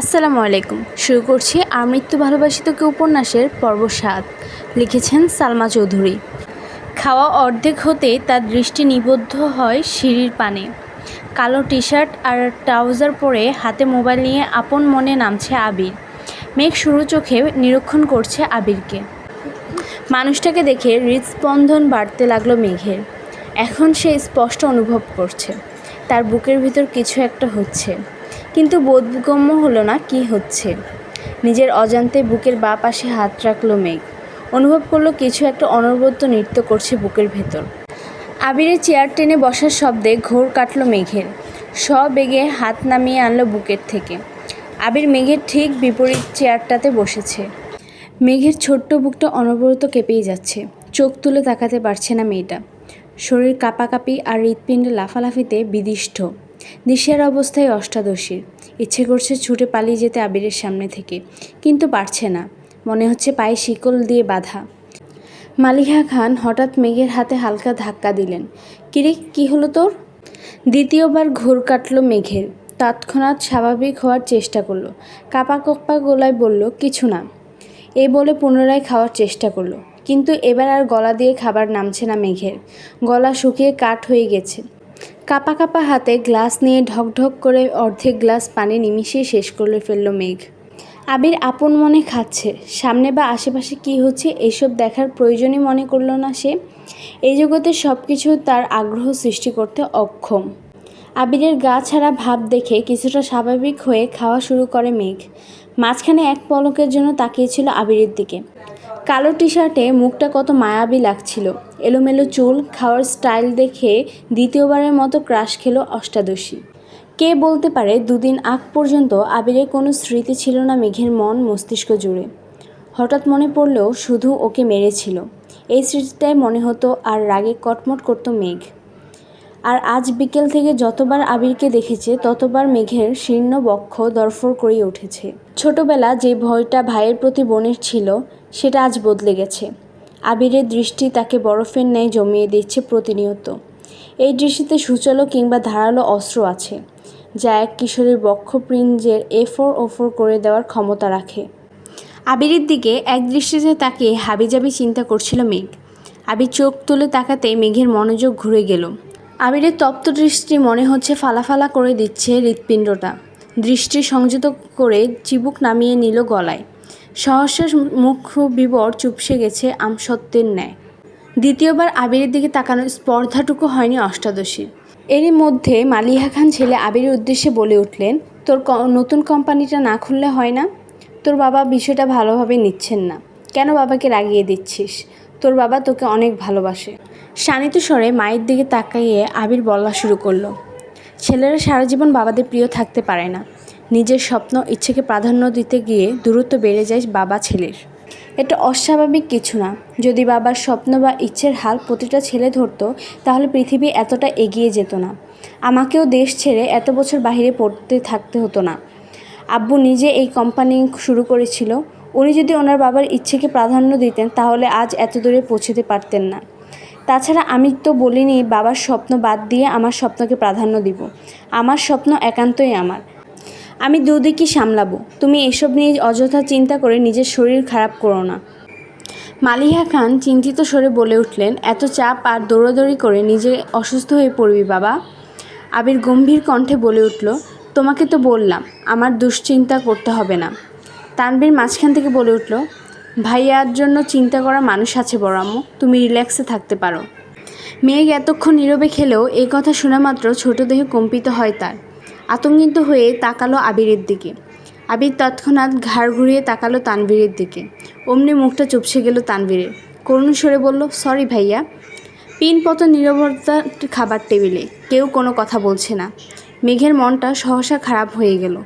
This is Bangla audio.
আসসালামু আলাইকুম। শুরু করছি আমৃত্যু ভালোবাসিতকে উপন্যাসের পর্ব সাত। লিখেছেন সালমা চৌধুরী। খাওয়া অর্ধেক হতেই তার দৃষ্টি নিবদ্ধ হয় সিঁড়ির পানে। কালো টি শার্ট আর ট্রাউজার পরে হাতে মোবাইল নিয়ে আপন মনে নামছে আবির। মেঘ শুরু চোখে নিরীক্ষণ করছে আবিরকে। মানুষটাকে দেখে হৃদস্পন্দন বাড়তে লাগল মেঘের। এখন সে স্পষ্ট অনুভব করছে। তার বুকের ভিতর কিছু একটা হচ্ছে। কিন্তু বোধগম্য হলো না কি হচ্ছে। নিজের অজান্তে বুকের বা পাশে হাত রাখল মেঘ। অনুভব করল কিছু একটা অনবদ্য নৃত্য করছে বুকের ভেতর। আবিরের চেয়ার টেনে বসার শব্দে ঘোর কাটলো মেঘের। সবেগে হাত নামিয়ে আনলো বুকের থেকে। আবির মেঘের ঠিক বিপরীত চেয়ারটাতে বসেছে। মেঘের ছোট্ট বুকটা অনবরত কেঁপেই যাচ্ছে। চোখ তুলে তাকাতে পারছে না মেয়েটা। শরীর কাঁপাকাঁপি আর হৃৎপিণ্ড লাফালাফিতে বিদিষ্ঠ দিশের অবস্থায় অষ্টাদশীর ইচ্ছে করছে ছুটে পালিয়ে যেতে আবিরের সামনে থেকে, কিন্তু পারছে না। মনে হচ্ছে পায়ে শিকল দিয়ে বাঁধা। মালিহা খান হঠাৎ মেঘের হাতে হালকা ধাক্কা দিলেন। কিরে, কি হলো তোর? দ্বিতীয়বার ঘোর কাটল মেঘের। তৎক্ষণাৎ স্বাভাবিক হওয়ার চেষ্টা করল। কাপা কপ্পা গলায় বলল, কিছু না। এই বলে পুনরায় খাওয়ার চেষ্টা করল। কিন্তু এবার আর গলা দিয়ে খাবার নামছে না মেঘের। গলা শুকিয়ে কাঠ হয়ে গেছে। কাপা কাপা হাতে গ্লাস নিয়ে ঢকঢক করে অর্ধেক গ্লাস পানি নিমিশেই শেষ করে ফেলল মেঘ। আবির আপন মনে খাচ্ছে, সামনে বা আশেপাশে কি হচ্ছে এইসব দেখার প্রয়োজনই মনে করল না সে। এই জগতে সব কিছু তার আগ্রহ সৃষ্টি করতে অক্ষম। আবিরের গা ছাড়া ভাব দেখে কিছুটা স্বাভাবিক হয়ে খাওয়া শুরু করে মেঘ। মাঝখানে এক পলকের জন্য তাকিয়েছিল আবিরের দিকে। কালো টি শার্টে মুখটা কত মায়াবী লাগছিল। এলোমেলো চুল, খাওয়ার স্টাইল দেখে দ্বিতীয়বারের মতো ক্রাশ খেল অষ্টাদশী। কে বলতে পারে দুদিন আগ পর্যন্ত আবিরের কোনো স্মৃতি ছিল না মেঘের মন মস্তিষ্ক জুড়ে। হঠাৎ মনে পড়লেও শুধু ওকে মেরেছিল। এই স্মৃতিটাই মনে হতো আর রাগে কটমট করতো মেঘ। আর আজ বিকেল থেকে যতবার আবিরকে দেখেছে, ততবার মেঘের শীর্ণ বক্ষ দরফর করে উঠেছে। ছোটবেলা যে ভয়টা ভাইয়ের প্রতি বোনের ছিল, সেটা আজ বদলে গেছে। আবিরের দৃষ্টি তাকে বরফের ন্যায় জমিয়ে দিচ্ছে প্রতিনিয়ত। এই দৃষ্টিতে সুচলো কিংবা ধারালো অস্ত্র আছে, যা এক কিশোরের বক্ষপ্রিঞ্জের এফোর, ওফোর করে দেওয়ার ক্ষমতা রাখে। আবিরের দিকে এক দৃষ্টিতে তাকে হাবিজাবি চিন্তা করছিল মেঘ। আবির চোখ তুলে তাকাতে মেঘের মনোযোগ ঘুরে গেল। আবিরের তপ্ত দৃষ্টি মনে হচ্ছে ফালাফালা করে দিচ্ছে হৃৎপিণ্ডটা। দৃষ্টি সংযত করে চিবুক নামিয়ে নিল গলায়। সহস্র মুখ বিবর চুপসে গেছে আমসত্ত্বের ন্যায়। দ্বিতীয়বার আবিরের দিকে তাকানোর স্পর্ধাটুকু হয়নি অষ্টাদশীর। এরই মধ্যে মালিহা খান ছেলে আবিরের উদ্দেশ্যে বলে উঠলেন, তোর নতুন কোম্পানিটা না খুললে হয় না? তোর বাবা বিষয়টা ভালোভাবে নিচ্ছেন না। কেন বাবাকে রাগিয়ে দিচ্ছিস? তোর বাবা তোকে অনেক ভালোবাসে। শানিত স্বরে মায়ের দিকে তাকাইয়ে আবির বলা শুরু করল। ছেলেরা সারা জীবন বাবাদের প্রিয় থাকতে পারে না। নিজের স্বপ্ন, ইচ্ছেকে প্রাধান্য দিতে গিয়ে দূরত্ব বেড়ে যায় বাবা ছেলের। এটা অস্বাভাবিক কিছু না। যদি বাবার স্বপ্ন বা ইচ্ছের হাল প্রতিটা ছেলে ধরতো, তাহলে পৃথিবী এতটা এগিয়ে যেত না। আমাকেও দেশ ছেড়ে এত বছর বাইরে পড়তে থাকতে হতো না। আব্বু নিজে এই কোম্পানি শুরু করেছিল। উনি যদি ওনার বাবার ইচ্ছেকে প্রাধান্য দিতেন, তাহলে আজ এত দূরে পৌঁছতে পারতেন না। তাছাড়া আমি তো বলিনি, বাবার স্বপ্ন বাদ দিয়ে আমার স্বপ্নকে প্রাধান্য দিব। আমার স্বপ্ন একান্তই আমার। আমি দুদিকই সামলাবো। তুমি এসব নিয়ে অযথা চিন্তা করে নিজের শরীর খারাপ করো না। মালিহা খান চিন্তিত স্বরে বলে উঠলেন, এত চাপ আর দৌড়াদৌড়ি করে নিজে অসুস্থ হয়ে পড়বি বাবা। আবির গম্ভীর কণ্ঠে বলে উঠল, তোমাকে তো বললাম, আমার দুশ্চিন্তা করতে হবে না। তানবীর মাঝখান থেকে বলে উঠল ভাইয়ার জন্য চিন্তা করা মানুষ আছে বড় তুমি রিল্যাক্সে থাকতে পারো। মেঘ এতক্ষণ নীরবে খেলেও এই কথা শোনা মাত্র ছোট দেহে কম্পিত হয় তার। আতঙ্কিত হয়ে তাকালো আবিরের দিকে। আবির তৎক্ষণাৎ ঘাড় ঘুরিয়ে তাকালো তানভীরের দিকে। অমনি মুখটা চুপসে গেল তানভীরের করুণ সরে বলল, সরি ভাইয়া। পিন পিনপত নীরবতা খাবার টেবিলে। কেউ কোনো কথা বলছে না। মেঘের মনটা সহসা খারাপ হয়ে গেল।